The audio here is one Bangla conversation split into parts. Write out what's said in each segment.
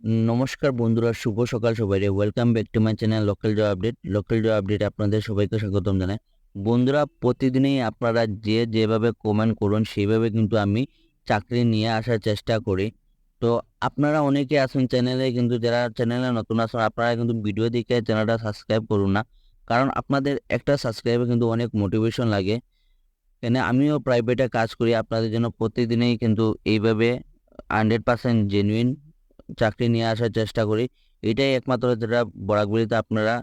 নমস্কার বন্ধুরা, শুভ সকাল সবাই welcome back to my channel local job update local job update আপনাদের সবাইকে স্বাগতম জানাই। বন্ধুরা, প্রতিদিনই আপনারা যে যেভাবে কমেন্ট করুন, সেইভাবে কিন্তু আমি চাকরি নিয়ে আসার চেষ্টা করি। তো আপনারা অনেকে আছেন চ্যানেলে কিন্তু যারা চ্যানেলে নতুন আছেন, আপনারা কিন্তু ভিডিও দেখে চ্যানেলটা সাবস্ক্রাইব করুন না। কারণ আপনাদের একটা সাবস্ক্রাইবে কিন্তু অনেক মোটিভেশন লাগে। কেন আমিও প্রাইভেটে কাজ করি, আপনাদের জন্য প্রতিদিনই কিন্তু এইভাবে হান্ড্রেড পার্সেন্ট জেনুইন চাকরি নিয়ে আসার চেষ্টা করি। এটাই একমাত্র যেটা বরাকগুলিতে আপনারা,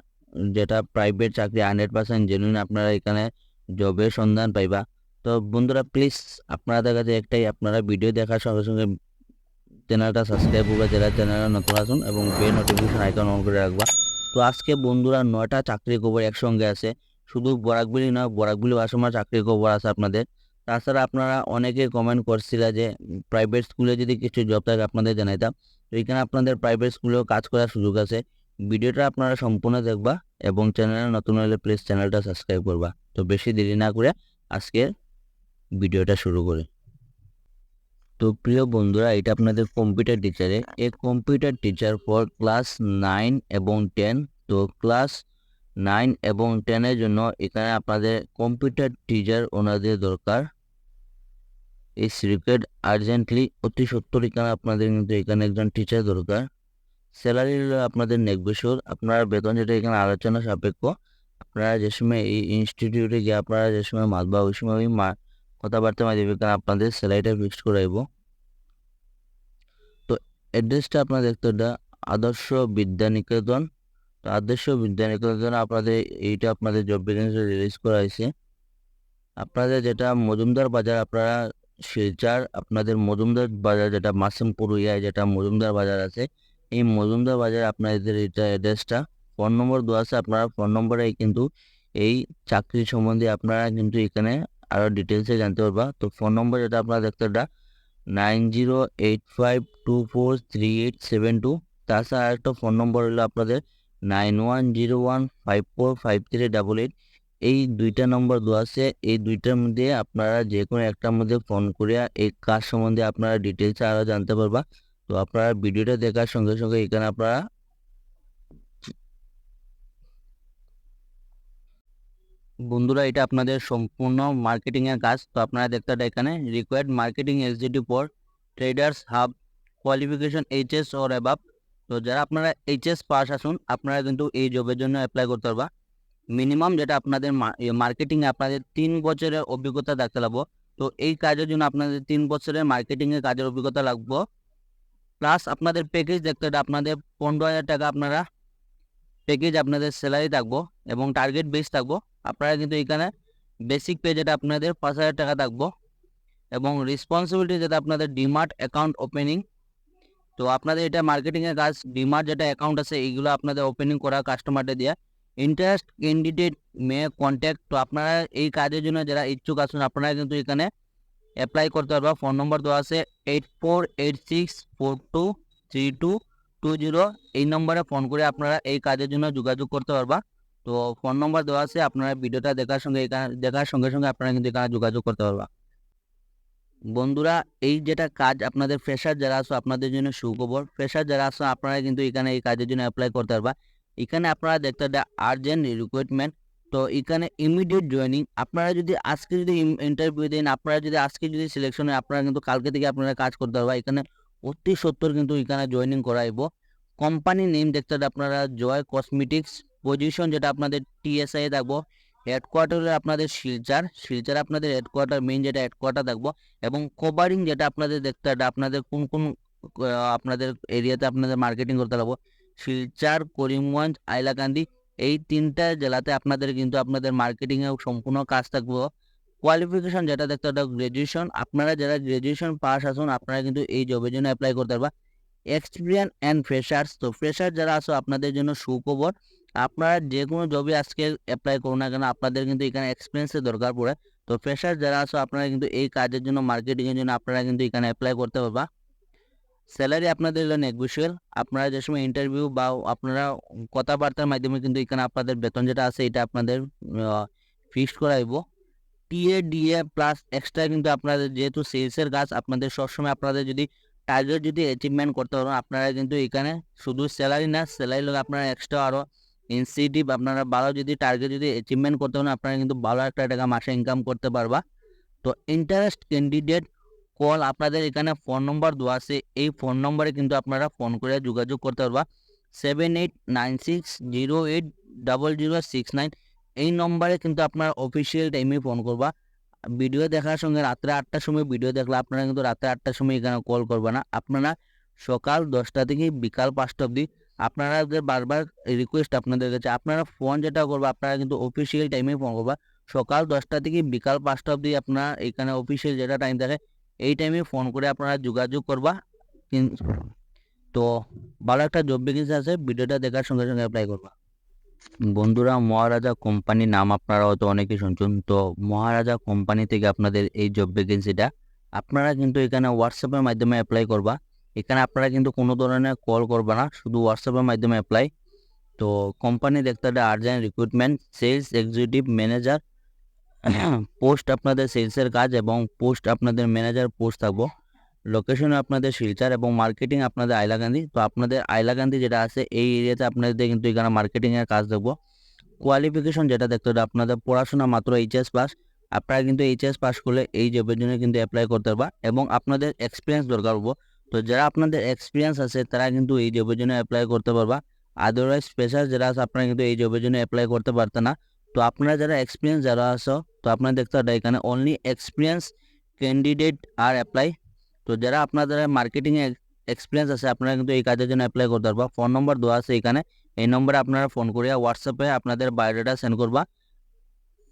যেটা প্রাইভেট চাকরি হান্ড্রেড পার্সেন্ট জেনুইন আপনারা এখানে জবের সন্ধান পাইবা। তো বন্ধুরা প্লিজ আপনাদের কাছে একটাই, আপনারা ভিডিও দেখার সঙ্গে সঙ্গে চ্যানেলটা সাবস্ক্রাইব করবে, যারা চ্যানেলে নতুন আসুন এবং বে নোটিফিকেশন আইকন অন করে রাখবা। তো আজকে বন্ধুরা, নয়টা চাকরি খবর একসঙ্গে আছে। শুধু বরাকগুলি নয় বরাকগুলি আসামার চাকরি খবর আছে আপনাদের। তাছাড়া আপনারা অনেকে কমেন্ট করছিলা যে প্রাইভেট স্কুলে যদি কিছু জব থাকে আপনাদের জানাইতাম। তো এখানে আপনাদের প্রাইভেট স্কুলেও কাজ করার সুযোগ আছে। ভিডিওটা আপনারা সম্পূর্ণ দেখবা এবং চ্যানেলে নতুন হলে প্লিজ চ্যানেলটা সাবস্ক্রাইব করবা। তো বেশি দেরি না করে আজকে ভিডিওটা শুরু করি। তো প্রিয় বন্ধুরা, এটা আপনাদের কম্পিউটার টিচারে এই computer teacher for class nine এবং টেন তো ক্লাস নাইন এবং টেনের জন্য এখানে আপনাদের কম্পিউটার টিচার ওনাদের দরকার। এই রিকোয়ার্ড আর্জেন্টলি অতি সত্তর এখানে আপনাদের কিন্তু এখানে একজন টিচার দরকার। স্যালারি হলো আপনাদের নেগবেশর আপনার বেতন যেটা এখানে আলোচনা সাপেক্ষ। আপনারা যে সময় এই ইনস্টিটিউটে গিয়ে আপনারা যে সময় মাতবা ওই সময় ওই মা কথাবার্তা মাধ্যমে এখানে আপনাদের স্যালারিটা ফিক্সড করাইব তো অ্যাড্রেসটা আপনারা দেখতে আদর্শ বিদ্যানিকেতন। তো আদর্শ বিদ্যানিকেতন আপনাদের এইটা আপনাদের জব ভ্যাকেন্সি রিলিজ করা হয়েছে। আপনাদের যেটা মজুমদার বাজার, আপনারা শিলচার আপনাদের মজুমদার বাজার যেটা মাসিমপুর ইয়ায় যেটা মজুমদার বাজার আছে, এই মজুমদার বাজার আপনাদের এটা অ্যাড্রেসটা ফোন নম্বর দেওয়া আছে, আপনারা ফোন নম্বরে কিন্তু এই চাকরি সম্বন্ধে আপনারা কিন্তু এখানে আরও ডিটেলসে জানতে পারবা। তো ফোন নম্বর যেটা আপনারা দেখতে এটা nine zero eight five two four three eight seven two তাছাড়া আরেকটা ফোন নম্বর হলো আপনাদের nine one zero one five four five three double eight এই দুইটা নম্বর দেওয়া আছে। এই দুইটার মধ্যে আপনারা যে কোনো একটার মধ্যে ফোন করিয়া এই কাজ সম্বন্ধে আপনারা ডিটেলসে আরও জানতে পারবা। তো আপনারা ভিডিওটা দেখার সঙ্গে সঙ্গে এখানে আপনারা বন্ধুরা, এটা আপনাদের সম্পূর্ণ মার্কেটিং এর কাজ। তো আপনারা দেখতে পারেন এখানে required marketing SDT for traders hub qualification HS or above তো যারা আপনারা এইচএস পাস আসুন আপনারা কিন্তু এই জবের জন্য অ্যাপ্লাই করতে পারবা। মিনিমাম যেটা আপনাদের মার্কেটিংয়ে আপনাদের তিন বছরের অভিজ্ঞতা থাকতে লাগবো। তো এই কাজের জন্য আপনাদের তিন বছরের মার্কেটিংয়ের কাজের অভিজ্ঞতা লাগবো। প্লাস আপনাদের প্যাকেজ দেখতে আপনাদের পনেরো হাজার টাকা আপনারা প্যাকেজ আপনাদের স্যালারি থাকব এবং টার্গেট বেস থাকব। আপনারা কিন্তু এখানে বেসিক পে যেটা আপনাদের পাঁচ হাজার টাকা থাকব এবং রেসপন্সিবিলিটি যেটা আপনাদের ডিমার্ট অ্যাকাউন্ট ওপেনিং তো আপনাদের এটা মার্কেটিংয়ের কাজ ডিমার্ট যেটা অ্যাকাউন্ট আছে, এইগুলো আপনাদের ওপেনিং করা কাস্টমারদের দিয়ে। ইন্টারেস্ট ক্যান্ডিডেট মে কন্ট্যাক্ট তো আপনারা এই কাজের জন্য যারা ইচ্ছুক আছেন, আপনারা কিন্তু এখানে অ্যাপ্লাই করতে পারবা ফোন নম্বর দেওয়া আছে eight four eight six four two three two two zero এই নম্বরে ফোন করে আপনারা এই কাজের জন্য যোগাযোগ করতে পারবা। তো ফোন নম্বর দেওয়া আছে, আপনারা ভিডিওটা দেখার সঙ্গে দেখার সঙ্গে সঙ্গে আপনারা কিন্তু এখানে যোগাযোগ করতে পারবা। বন্ধুরা, এই যেটা কাজ, আপনাদের ফ্রেশার যারা আছো, আপনাদের জন্য সুখবর। ফ্রেশার যারা আছো, আপনারা কিন্তু এখানে এই কাজের জন্য অ্যাপ্লাই করতে পারবা। এখানে আপনারা দেখতে আর্জেন্ট রিক্রুটমেন্ট তো এখানে ইমিডিয়েট জয়েনিং আপনারা যদি আজকে যদি ইন্টারভিউ দেন, আপনারা যদি আজকে যদি সিলেকশন হয়, আপনারা কিন্তু কালকে থেকে আপনারা কাজ করতে পারবা এখানে অতি সত্তর কিন্তু এখানে জয়েনিং করাইব। কোম্পানি নেম দেখতে হবে আপনারা জয় কসমেটিক্স পজিশন যেটা আপনাদের টিএসআই থাকব। হেডকোয়ার্টার আপনাদের শিলচার শিলচার আপনাদের হেডকোয়ার্টার মেইন যেটা হেডকোয়ার্টার থাকব। এবং কভারিং যেটা আপনাদের দেখতে হবে আপনাদের কোন কোন আপনাদের এরিয়াতে আপনাদের মার্কেটিং করতে পারব শিলচার, করিমগঞ্জ আইলাকান্দি এই তিনটা জেলাতে আপনাদের কিন্তু আপনাদের মার্কেটিং এ সম্পূর্ণ কাজ থাকব। কোয়ালিফিকেশন যেটা দেখতে হবে গ্রাজুয়েশন আপনারা যারা গ্রাজুয়েশন পাস আসুন আপনারা কিন্তু এই জবের জন্য অ্যাপ্লাই করতে পারবা। এক্সপিরিয়েন্স অ্যান্ড ফ্রেশার্স তো ফ্রেশার যারা আছো, আপনাদের জন্য সুখবর। আপনারা যে কোনো জবে আজকে অ্যাপ্লাই করুন না কেন, আপনাদের কিন্তু এখানে এক্সপিরিয়েন্সের দরকার পড়ে। তো ফ্রেশার যারা আছো, আপনারা কিন্তু এই কাজের জন্য মার্কেটিং এর জন্য আপনারা কিন্তু এখানে অ্যাপ্লাই করতে পারবা। স্যালারি আপনাদের হলো নেগোশিয়াল আপনারা যে সময় ইন্টারভিউ বা আপনারা কথাবার্তার মাধ্যমে কিন্তু এখানে আপনাদের বেতন যেটা আছে, এটা আপনাদের ফিক্সড করাইব। টিএ ডিএ প্লাস এক্সট্রা কিন্তু আপনাদের যেহেতু সেলসের কাজ, আপনাদের সবসময় আপনাদের যদি টার্গেট যদি অ্যাচিভমেন্ট করতে পারেন, আপনারা কিন্তু এখানে শুধু স্যালারি না স্যালারি লোক আপনারা এক্সট্রা আরও ইনসেন্টিভ আপনারা ভালো যদি টার্গেট যদি অ্যাচিভমেন্ট করতে পারেন, আপনারা কিন্তু ভালো একটা টাকা মাসে ইনকাম করতে পারবা। তো ইন্টারেস্ট ক্যান্ডিডেট কল আপনাদের এখানে ফোন নম্বর দেওয়া আছে। এই ফোন নম্বরে কিন্তু আপনারা ফোন করে যোগাযোগ করতে পারবা। Seven eight nine six zero eight double zero six nine এই নম্বরে কিন্তু আপনার অফিসিয়াল টাইমে ফোন করবা। ভিডিও দেখার সঙ্গে রাত্রে আটটার সময় ভিডিও দেখলে আপনারা কিন্তু রাত্রে আটটার সময় এখানে কল করবে না। আপনারা সকাল দশটা থেকে বিকাল পাঁচটা অবধি আপনারা বারবার রিকোয়েস্ট আপনাদের কাছে। আপনারা ফোন যেটা করবে, আপনারা কিন্তু অফিসিয়াল টাইমে ফোন করবা। সকাল দশটা থেকে বিকাল পাঁচটা অবধি আপনার এখানে অফিসিয়াল যেটা টাইম থাকে এই টাইমে ফোন করে আপনারা যোগাযোগ করবা তো ভালো একটা জব ভ্যাকেন্সি আছে, ভিডিওটা দেখার সঙ্গে সঙ্গে অ্যাপ্লাই করবা। বন্ধুরা, মহারাজা কোম্পানির নাম আপনারা হয়তো অনেকে শুনছেন, তো মহারাজা কোম্পানি থেকে আপনাদের এই জব ভ্যাকেন্সিটা আপনারা কিন্তু এখানে হোয়াটসঅ্যাপের মাধ্যমে অ্যাপ্লাই করবা। এখানে আপনারা কিন্তু কোনো ধরনের কল করবা না, শুধু হোয়াটসঅ্যাপের মাধ্যমে অ্যাপ্লাই তো কোম্পানি দেখতে urgent recruitment sales executive manager post আপনাদের সেলসের কাজ এবং পোস্ট আপনাদের ম্যানেজার পোস্ট থাকব। লোকেশন আপনাদের শিলচর এবং মার্কেটিং আপনাদের আইলাকান্দি তো আপনাদের আইলাকান্দি যেটা আছে, এই এরিয়াতে আপনাদের কিন্তু এখানে মার্কেটিংয়ের কাজ দেখব কোয়ালিফিকেশন যেটা দেখতে হবে, আপনাদের পড়াশোনা মাত্র এইচএস পাস আপনারা কিন্তু এইচএস পাস করলে এই জবের জন্য কিন্তু অ্যাপ্লাই করতে পারবা এবং আপনাদের এক্সপিরিয়েন্স দরকার হব। তো যারা আপনাদের এক্সপিরিয়েন্স আছে, তারা কিন্তু এই জবের জন্য অ্যাপ্লাই করতে পারবা। আদারওয়াইজ স্পেশাল যারা আছে, আপনারা কিন্তু এই জবের জন্য অ্যাপ্লাই করতে পারতেন না। তো আপনারা যারা এক্সপিরিয়েন্স যারা আছো, তো আপনারা দেখতে হবে এখানে অনলি এক্সপিরিয়েন্স ক্যান্ডিডেট আর অ্যাপ্লাই তো যারা আপনাদের মার্কেটিংয়ে এক্সপিরিয়েন্স আছে, আপনারা কিন্তু এই কাজের জন্য অ্যাপ্লাই করতে পারবা। ফোন নম্বর দেওয়া আছে এখানে। এই নম্বরে আপনারা ফোন করিয়া হোয়াটসঅ্যাপে আপনাদের বায়োডাটা সেন্ড করবা।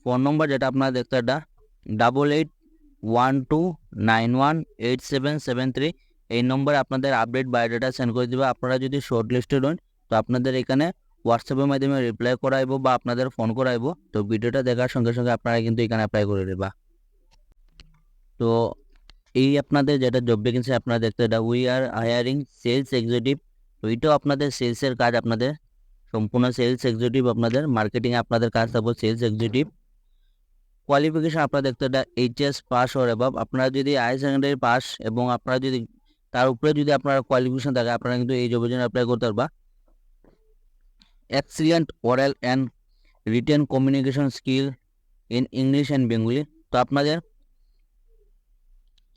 ফোন নম্বর যেটা আপনারা দেখতে এটা double eight one two nine one eight seven seven three এই নম্বরে আপনাদের আপডেট বায়োডাটা সেন্ড করে দিবে। আপনারা যদি শর্ট লিস্টেড হন, তো আপনাদের এখানে হোয়াটসঅ্যাপের মাধ্যমে রিপ্লাই করাইব বা আপনাদের ফোন করাইব, তো ভিডিওটা দেখার সঙ্গে সঙ্গে আপনারা কিন্তু এখানে অ্যাপ্লাই করে দেবা তো এই আপনাদের যেটা জব ভ্যাকেন্সি আপনারা দেখতে এটা we are hiring sales executive তো এটাও আপনাদের সেলসের কাজ আপনাদের, সম্পূর্ণ সেলস এক্সিকিউটিভ আপনাদের মার্কেটিংয়ে আপনাদের কাজ থাকবে সেলস এক্সিকিউটিভ কোয়ালিফিকেশন আপনারা দেখতে এটা এইচএস পাস ওর এবাব আপনারা যদি হায়ার সেকেন্ডারি পাস এবং আপনারা যদি, তার উপরে যদি আপনার কোয়ালিফিকেশন থাকে, আপনারা কিন্তু এই জবের জন্য অ্যাপ্লাই করতে পারবা। Excellent oral and written communication skill in English and Bengali. তো আপনাদের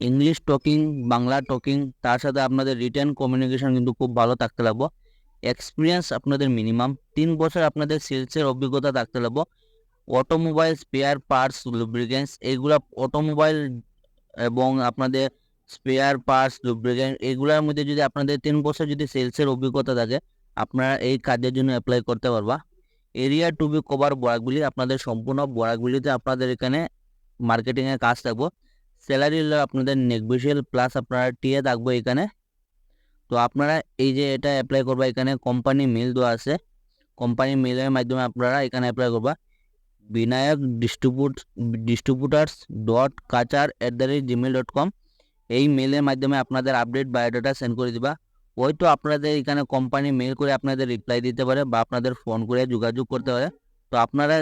ইংলিশ টকিং, বাংলা টকিং, তার সাথে আপনাদের রিটেন কমিউনিকেশন কিন্তু খুব ভালো থাকতে লাগবো। এক্সপিরিয়েন্স আপনাদের মিনিমাম। তিন বছর আপনাদের সেলসের অভিজ্ঞতা থাকতে লাগবো। অটোমোবাইল স্পেয়ার পার্টস, লুব্রিকেন্টস, এইগুলা অটোমোবাইল এবং আপনাদের স্পেয়ার পার্টস লুব্রিকেন্ট এগুলোর মধ্যে যদি আপনাদের তিন বছর যদি সেলসের অভিজ্ঞতা থাকে আপনারা এই কাজের জন্য অ্যাপ্লাই করতে পারবা। এরিয়া টু বি কভার বরাকগুলি আপনাদের সম্পূর্ণ বরাকগুলিতে আপনাদের এখানে মার্কেটিংয়ের কাজ থাকব। স্যালারি হলো আপনাদের নেগোশিয়াল প্লাস আপনারা টিএ থাকব এখানে। তো আপনারা এই যে এটা অ্যাপ্লাই করবা, এখানে কোম্পানি মেল দেওয়া আছে। কোম্পানি মেলের মাধ্যমে আপনারা এখানে অ্যাপ্লাই করবা। Vinayak distribute distributors dot Cachar at the rate Gmail dot com এই মেলের মাধ্যমে আপনাদের আপডেট বায়োডাটা সেন্ড করে দিবা। হয়তো আপনাদের এখানে কোম্পানি মেল করে আপনাদের রিপ্লাই দিতে পারে বা আপনাদের ফোন করে যোগাযোগ করতে পারে। তো আপনারা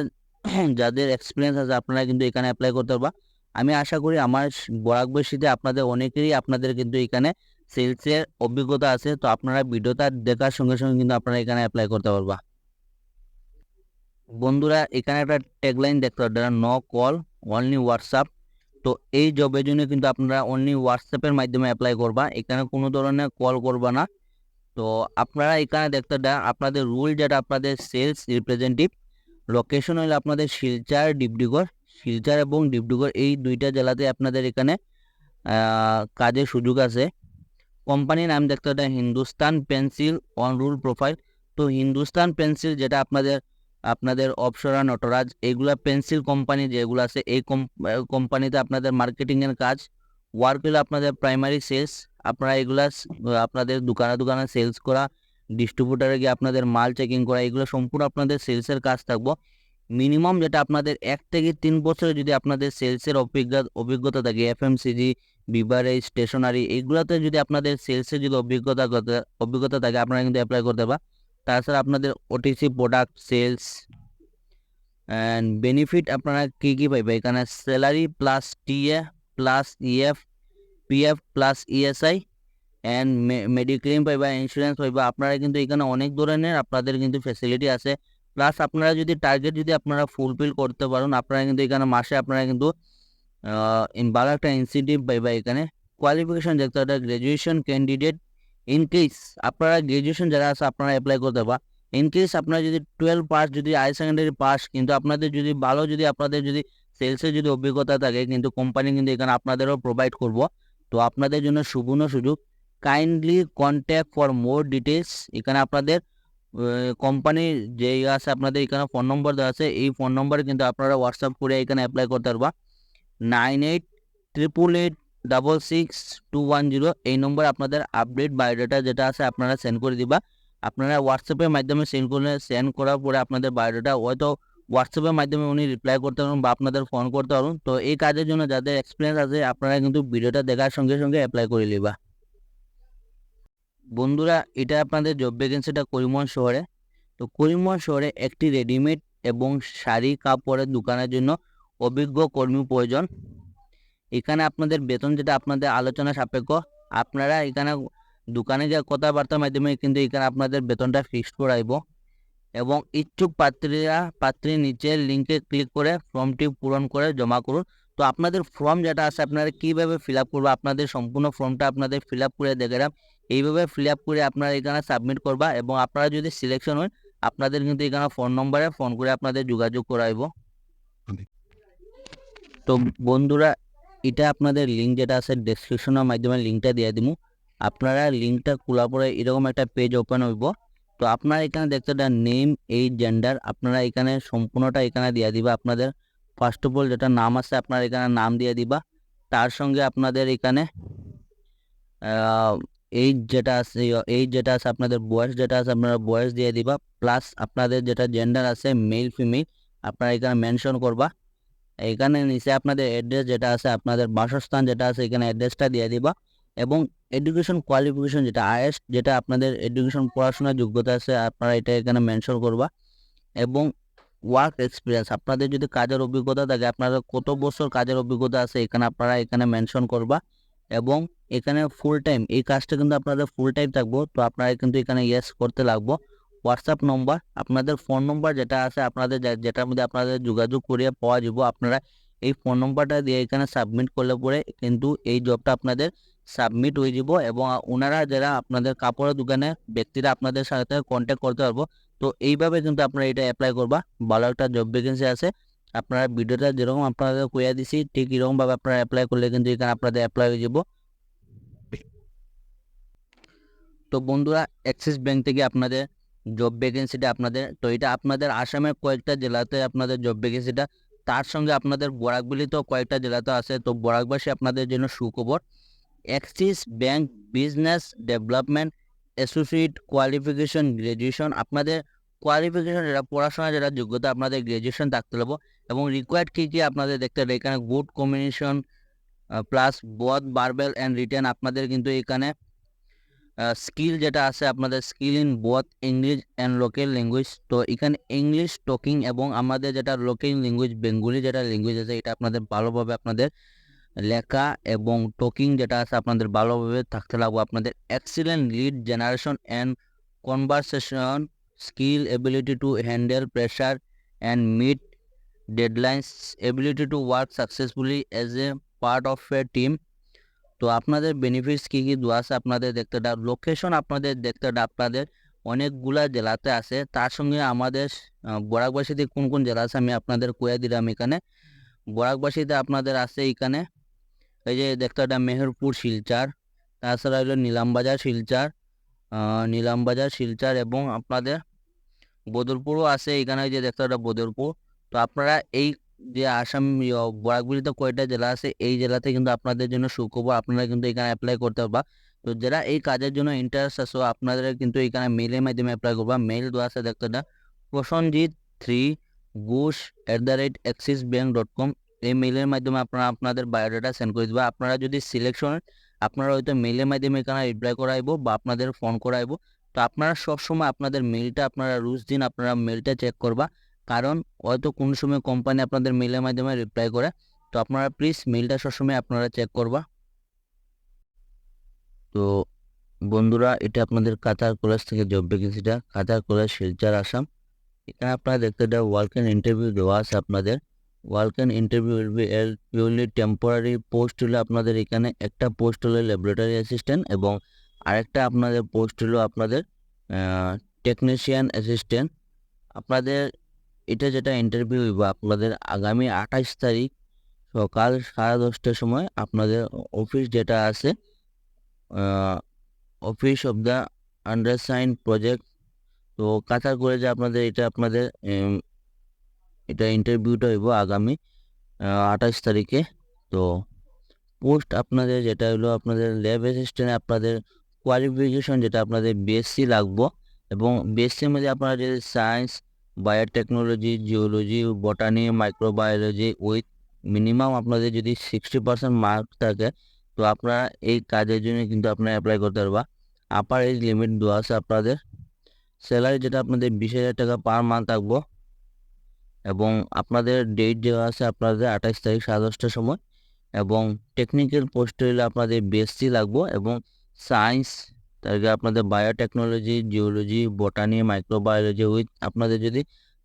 যাদের এক্সপিরিয়েন্স আছে, আপনারা কিন্তু এখানে অ্যাপ্লাই করতে পারবা। আমি আশা করি আমার বরাক বৈশীতে আপনাদের অনেকেরই আপনাদের কিন্তু এখানে সেলসের অভিজ্ঞতা আছে। তো আপনারা ভিডিওটা দেখার সঙ্গে সঙ্গে কিন্তু আপনারা এখানে অ্যাপ্লাই করতে পারবা। বন্ধুরা, এখানে একটা ট্যাগলাইন দেখতে পারেন নো কল অনলি হোয়াটসঅ্যাপ তো এই জবের জন্য কিন্তু আপনারা অনলি হোয়াটসঅ্যাপের মাধ্যমে অ্যাপ্লাই করবা। এখানে কোনো ধরনের কল করবা না। তো আপনারা এখানে দেখতে আপনাদের রুল যেটা, আপনাদের সেলস রিপ্রেজেন্টেটিভ লোকেশন হলো আপনাদের শিলচর, ডিব্রুগড়। শিলচর এবং ডিব্রুগড়, এই দুইটা জেলাতে আপনাদের এখানে কাজের সুযোগ আছে। কোম্পানির নাম দেখতে হবে Hindustan pencil on roll profile. তো হিন্দুস্তান পেন্সিল যেটা আপনাদের আপনাদের অপসরা, নটরাজ এইগুলা পেন্সিল কোম্পানি যেগুলো আছে, এই কোম্পানিতে আপনাদের মার্কেটিংয়ের কাজ। ওয়ার্ক হলো আপনাদের প্রাইমারি সেলস আপনারা এগুলা আপনাদের দোকানে দোকানে সেলস করা ডিস্ট্রিবিউটারে গিয়ে আপনাদের মাল চেকিং করা, এগুলো সম্পূর্ণ আপনাদের সেলসের কাজ থাকব। মিনিমাম যেটা আপনাদের এক থেকে তিন বছরে যদি আপনাদের সেলসের অভিজ্ঞতা অভিজ্ঞতা থাকে এফ এম সিজি বিবারে স্টেশনারি এইগুলোতে যদি আপনাদের সেলসের যদি অভিজ্ঞতা অভিজ্ঞতা থাকে, আপনারা কিন্তু অ্যাপ্লাই করতে পারবা তাছাড়া আপনাদের OTC product sales and benefit আপনারা কী কী পাইবে? এখানে salary plus TA plus EF PF plus ESI and mediclaim পাইবা ইন্স্যুরেন্স পাইবা। আপনারা কিন্তু এখানে অনেক ধরনের আপনাদের কিন্তু ফ্যাসিলিটি আছে। প্লাস আপনারা যদি টার্গেট যদি আপনারা ফুলফিল করতে পারেন, আপনারা কিন্তু এখানে মাসে আপনারা কিন্তু ভালো একটা ইনসেন্টিভ পাইবা এখানে। কোয়ালিফিকেশন দেখতে হবে গ্র্যাজুয়েশন ক্যান্ডিডেট ইন কেস আপনারা গ্র্যাজুয়েশন যারা আছে, আপনারা অ্যাপ্লাই করতে পারবা ইন কেস আপনারা যদি টুয়েলভ পাস যদি হাই সেকেন্ডারি পাস কিন্তু আপনাদের যদি ভালো, যদি আপনাদের যদি সেলসের যদি অভিজ্ঞতা থাকে, কিন্তু কোম্পানি কিন্তু এখানে আপনাদেরও প্রোভাইড করব। তো আপনাদের জন্য সুবর্ণ সুযোগ। Kindly contact for more details এখানে আপনাদের কোম্পানির যে আছে, আপনাদের এখানে ফোন নম্বর দেওয়া আছে। এই ফোন নম্বরে কিন্তু আপনারা হোয়াটসঅ্যাপ করে এখানে অ্যাপ্লাই করতে পারবা। Nine eight triple eight double six two one zero এই নম্বরে আপনাদের আপডেট বায়োডাটা যেটা আছে আপনারা সেন্ড করে দিবা। আপনারা হোয়াটসঅ্যাপের মাধ্যমে সেন্ড করলে সেন্ড করার পরে আপনাদের বায়োডাটা হয়তো হোয়াটসঅ্যাপের মাধ্যমে উনি রিপ্লাই করতে পারুন বা আপনাদের ফোন করতে পারুন তো এই কাজের জন্য যাদের এক্সপিরিয়েন্স আছে, আপনারা কিন্তু ভিডিওটা দেখার সঙ্গে সঙ্গে অ্যাপ্লাই করে নিবা। বন্ধুরা, এটা আপনাদের জব ভ্যাকেন্সিটা করিমগঞ্জ শহরে। তো করিমগঞ্জ শহরে একটি রেডিমেড এবং শাড়ি কাপড়ের দোকানের জন্য অভিজ্ঞ কর্মী প্রয়োজন। এখানে আপনাদের বেতন যেটা আপনাদের আলোচনা সাপেক্ষ আপনারা এখানে দোকানে যে কথাবার্তার মাধ্যমে কিন্তু এখানে আপনাদের বেতনটা ফিক্সড করাইব এবং ইচ্ছুক পাত্রীরা পাত্রীর নিচের লিঙ্কে ক্লিক করে ফর্মটি পূরণ করে জমা করুন। তো আপনাদের ফর্ম যেটা আছে আপনারা কীভাবে ফিল আপ করব আপনাদের সম্পূর্ণ ফর্মটা আপনাদের ফিল আপ করে দেখলাম এইভাবে ফিল আপ করে আপনারা এখানে সাবমিট করবা এবং আপনারা যদি সিলেকশন হয় আপনাদের কিন্তু এখানে ফোন নম্বরে ফোন করে আপনাদের যোগাযোগ করাইব। তো বন্ধুরা এটা আপনাদের লিঙ্ক যেটা আছে ডেসক্রিপশনের মাধ্যমে লিঙ্কটা দিয়ে দিব আপনারা লিঙ্কটা খোলার পরে এরকম একটা পেজ ওপেন হইব। তো আপনারা এখানে দেখতে দেন নেম এই জেন্ডার আপনারা এখানে সম্পূর্ণটা এখানে দিয়ে দিবা আপনাদের। ফার্স্ট অফ অল যেটা নাম আছে আপনারা এখানে নাম দিয়ে দিবা। তার সঙ্গে আপনাদের এখানে এই যেটা আছে এই যেটা আছে আপনাদের বয়স যেটা আছে আপনারা বয়স দিয়ে দিবা। প্লাস আপনাদের যেটা জেন্ডার আছে মেল ফিমেল আপনারা এখানে মেনশন করবা। এখানে নিচে আপনাদের অ্যাড্রেস যেটা আছে, আপনাদের বাসস্থান যেটা আছে, এখানে অ্যাড্রেসটা দিয়ে দিবা। এবং এডুকেশন কোয়ালিফিকেশন যেটা আইএস যেটা আপনাদের এডুকেশন পড়াশোনার যোগ্যতা আছে, আপনারা এটা এখানে মেনশন করবা। এবং ওয়ার্ক এক্সপিরিয়েন্স আপনাদের যদি কাজের অভিজ্ঞতা থাকে, আপনাদের কত বছর কাজের অভিজ্ঞতা আছে, এখানে আপনারা এখানে মেনশন করবা। এবং এখানে ফুল টাইম এই কাজটা কিন্তু আপনাদের ফুল টাইম থাকব, তো আপনারা কিন্তু এখানে ইয়েস করতে লাগবো। হোয়াটসঅ্যাপ নম্বর আপনাদের ফোন নম্বর যেটা আছে আপনাদের যেটার মধ্যে আপনাদের যোগাযোগ করিয়ে পাওয়া যাব, আপনারা এই ফোন নম্বরটা দিয়ে এখানে সাবমিট করলে পরে কিন্তু এই জবটা আপনাদের সাবমিট হয়ে যাব এবং ওনারা যারা আপনাদের কাপড়ের দোকানে ব্যক্তিরা আপনাদের সাথে কন্ট্যাক্ট করতে পারব, তো এইভাবে কিন্তু আপনারা এটা অ্যাপ্লাই করবা। ভালো একটা জব ভ্যাকেন্সি আছে, আপনারা ভিডিওটা যেরকম আপনাদের কইয়া দিছি, ঠিক এরকমভাবে আপনারা অ্যাপ্লাই করলে কিন্তু এখানে আপনাদের অ্যাপ্লাই হয়ে যাব। তো বন্ধুরা অ্যাক্সিস ব্যাংক থেকে আপনাদের জব ভ্যাকেন্সিটা আপনাদের, তো এটা আপনাদের আসামের কয়েকটা জেলাতে আপনাদের জব ভ্যাকেন্সিটা তার সঙ্গে আপনাদের বরাকবিলিতেও কয়েকটা জেলাতে আছে, তো বরাকবাসী আপনাদের জন্য সুখবর। Axis bank business development associate qualification graduation আপনাদের কোয়ালিফিকেশন যেটা পড়াশোনা যেটা যোগ্যতা, আপনাদের গ্র্যাজুয়েশন থাকতে হবে এবং রিকোয়ার্ড কী কী আপনাদের দেখতে হবে এখানে good combination plus both verbal and written আপনাদের কিন্তু এখানে স্কিল যেটা আছে আপনাদের skill in both English and local language তো এখানে ইংলিশ টকিং এবং আমাদের যেটা লোকাল ল্যাঙ্গুয়েজ বেঙ্গলি যেটা ল্যাঙ্গুয়েজ আছে, এটা আপনাদের ভালোভাবে আপনাদের লেখা এবং টকিং যেটা আছে, আপনাদের ভালোভাবে থাকতে লাগবে। আপনাদের excellent lead generation and conversation skill ability to handle pressure and meet deadlines ability to work successfully as a part of a team তো আপনাদের বেনিফিটস কী কী দেওয়া আছে আপনাদের দেখতে লোকেশন আপনাদের দেখতে আপনাদের অনেকগুলা জেলাতে আছে। তার সঙ্গে আমাদের বরাকবাসীতে কোন কোন জেলা আছে আমি আপনাদের কয়ে দিলাম এখানে। বরাকবাসীতে আপনাদের আছে এখানে, এই যে দেখতে মেহেরপুর শিলচার, তাছাড়া হলো নীলামবাজার শিলচার নীলামবাজার শিলচার এবং আপনাদের বদরপুরও আছে। এখানে যে দেখতে বদরপুর। তো আপনারা এই যে আসাম বরাকবিলিতে কয়টা জেলা আছে, এই জেলাতে কিন্তু আপনাদের জন্য সুখবর আপনারা কিন্তু এখানে অ্যাপ্লাই করতে পারবা। তো যারা এই কাজের জন্য ইন্টারেস্ট আছে, আপনাদের কিন্তু এখানে মেলের মাধ্যমে অ্যাপ্লাই করবা। মেল দেওয়া আছে, দেখতে না Prosenjit three Ghosh at the rate Axis bank dot com এই মেলের মাধ্যমে আপনারা আপনাদের বায়োডাটা সেন্ড করে দেবা। আপনারা যদি সিলেকশন আপনারা হয়তো মেলের মাধ্যমে এখানে রিপ্লাই করাইবো বা আপনাদের ফোন করাইবো। তো আপনারা সবসময় আপনাদের মেলটা আপনারা রোজ দিন আপনারা মেলটা চেক করবা। কারণ হয়তো কোনো সময় কোম্পানি আপনাদের মেলের মাধ্যমে রিপ্লাই করে। তো আপনারা প্লিজ মেলটা সবসময় আপনারা চেক করবা। তো বন্ধুরা, এটা আপনাদের কাতার কলেজ থেকে জব ভ্যাকেন্সিটা কাতার কলেজ শিলচর, আসাম। এখানে আপনারা দেখতে দেওয়া ওয়ার্ক ইন্টারভিউ দেওয়া আছে আপনাদের। Work interview will be held purely temporary post হলো আপনাদের এখানে একটা পোস্ট হলো ল্যাবরেটরি অ্যাসিস্ট্যান্ট এবং আরেকটা আপনাদের পোস্ট হলো আপনাদের টেকনিশিয়ান অ্যাসিস্ট্যান্ট আপনাদের এটা যেটা ইন্টারভিউ হইব, আপনাদের আগামী আঠাশ তারিখ সকাল সাড়ে দশটার সময় আপনাদের অফিস যেটা আছে office of the undersign project তো কাতার করে যে আপনাদের এটা আপনাদের এটা ইন্টারভিউটা হইব আগামী আঠাশ তারিখে, তো পোস্ট আপনাদের যেটা হলো আপনাদের ল্যাব অ্যাসিস্ট্যান্ট আপনাদের কোয়ালিফিকেশন যেটা আপনাদের বিএসসি লাগবো, এবং বিএসসির মধ্যে আপনারা যদি science biotechnology geology botany microbiology with minimum আপনাদের যদি সিক্সটি পার্সেন্ট মার্ক থাকে, তো আপনারা এই কাজের জন্য কিন্তু আপনারা অ্যাপ্লাই করতে পারবা। আপার এজ লিমিট দেওয়া আছে আপনাদের। স্যালারি যেটা আপনাদের বিশ হাজার টাকা পার মান্থ থাকব। এবং আপনাদের ডেট দেওয়া আছে আপনাদের আঠাশ তারিখ সাড়ে দশটার সময়। এবং টেকনিক্যাল পোস্টে হলে আপনাদের বিএসসি লাগবো এবং সায়েন্স তারপরে আপনাদের biotechnology geology botany microbiology with আপনাদের যদি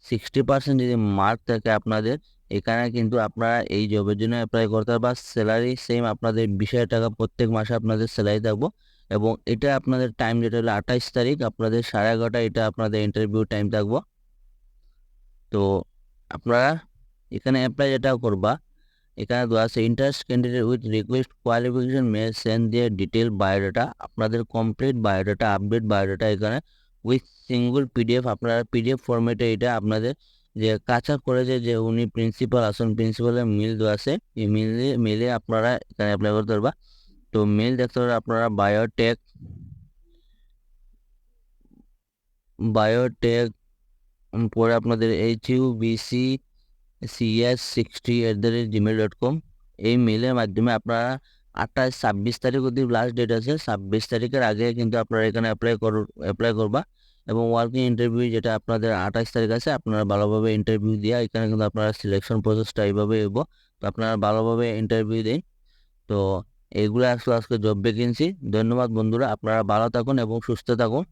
সিক্সটি পার্সেন্ট যদি মার্ক থাকে আপনাদের, এখানে কিন্তু আপনারা এই জবের জন্য অ্যাপ্লাই করতে পারবা। স্যালারি সেম আপনাদের বিশ হাজার টাকা প্রত্যেক মাসে আপনাদের স্যালারি থাকব। এবং এটা আপনাদের টাইম যেটা হলো আঠাইশ তারিখ, আপনাদের সাড়ে এগারোটা এটা আপনাদের ইন্টারভিউ টাইম থাকব। তো আপনারা এখানে অ্যাপ্লাই যেটা করবা এখানে দেওয়া আছে। Interest candidate with request qualification may send দিয়ে ডিটেল বায়োডাটা আপনাদের কমপ্লিট বায়োডাটা আপডেট বায়োডাটা এখানে উইথ সিঙ্গুল পিডিএফ আপনারা পিডিএফ ফরম্যাটে এটা আপনাদের যে কাঁচা করেছে যে উনি প্রিন্সিপাল আসুন প্রিন্সিপালের মিল দেওয়া আছে, এই মিলে মিলে আপনারা এখানে অ্যাপ্লাই করতে পারবা। তো মিল দেখতে পারেন আপনারা বায়োটেক বায়োটেক পরে আপনাদের H U BC CS sixty at the rate Gmail dot com এই মেলের মাধ্যমে আপনারা আঠাশ, ছাব্বিশ তারিখ অবধি লাস্ট ডেট আছে। ছাব্বিশ তারিখের আগে কিন্তু আপনারা এখানে অ্যাপ্লাই কর অ্যাপ্লাই করবা এবং ওয়ার্কিং ইন্টারভিউ যেটা আপনাদের আঠাশ তারিখ আছে, আপনারা ভালোভাবে ইন্টারভিউ দিয়ে এখানে কিন্তু আপনারা সিলেকশন প্রসেসটা এইভাবে এব তো আপনারা ভালোভাবে ইন্টারভিউ দিন। তো এইগুলো আসলে আজকে জব ভ্যাকেন্সি ধন্যবাদ বন্ধুরা। আপনারা ভালো থাকুন এবং সুস্থ থাকুন।